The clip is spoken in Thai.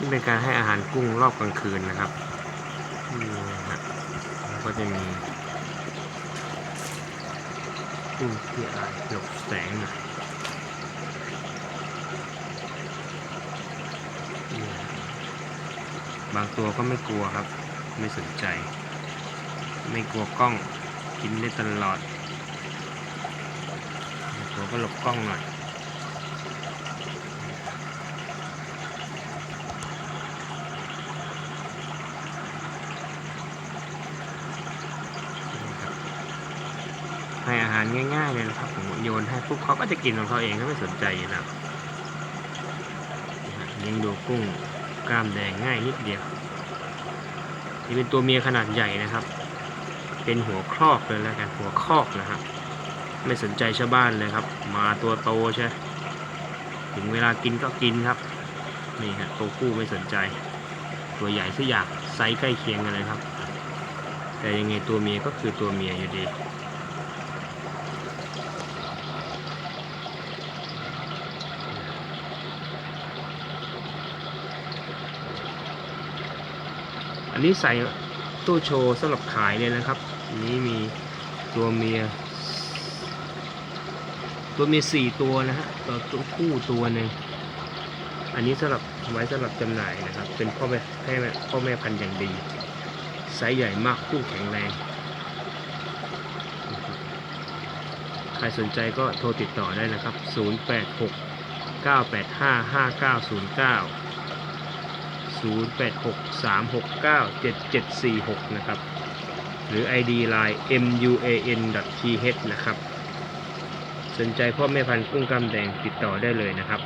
นี่เป็นการให้อาหารกุ้งรอบกลางคืนนะครับก็จะมีกุ้งที่อาจหลบแสงนะบางตัวก็ไม่กลัวครับ ไม่สนใจ ไม่กลัวกล้องกินได้ตลอดตัวก็หลบกล้องหน่อย ให้อาหารง่าย ๆ เลยนะครับ ผมโยนให้ปุ๊บเขาก็จะกินของเขาเองเขาไม่สนใจอยู่แล้วนะฮะเลี้ยงดูกุ้งกล้ามแดงง่ายนิดเดียวนี่เป็นตัวเมียขนาดใหญ่นะครับ เป็นหัวครอกเลยแล้วกันหัวคอกนะครับไม่สนใจชาวบ้านเลยครับ มาตัวโตใช่ถึงเวลากินก็กินครับ นี่ฮะตัวผู้ไม่สนใจ ตัวใหญ่สักอยางไซส์ใกล้เคียงกันเลยครับ แต่ยังไงตัวเมียก็คือตัวเมียอยู่ดี อันนี้ใส่ตู้โชว์สำหรับขายเลยนะครับ อันนี้มีตัวเมีย ตัวเมียสี่ตัวนะฮะตัวตัวผู้ตัวหนึ่งอันนี้สำหรับไว้สำหรับจำหน่ายนะครับ เป็นพ่อแม่แม่พ่อแม่พันธุ์อย่างดีไซส์ใหญ่มากคู่แข็งแรง ใครสนใจก็โทรติดต่อได้นะครับ 086 985 5909 0863697746 นะครับ หรือ ID Line muan.th นะครับ สนใจพ่อแม่พันธุ์กุ้งกล้ามแดงติดต่อได้เลยนะครับ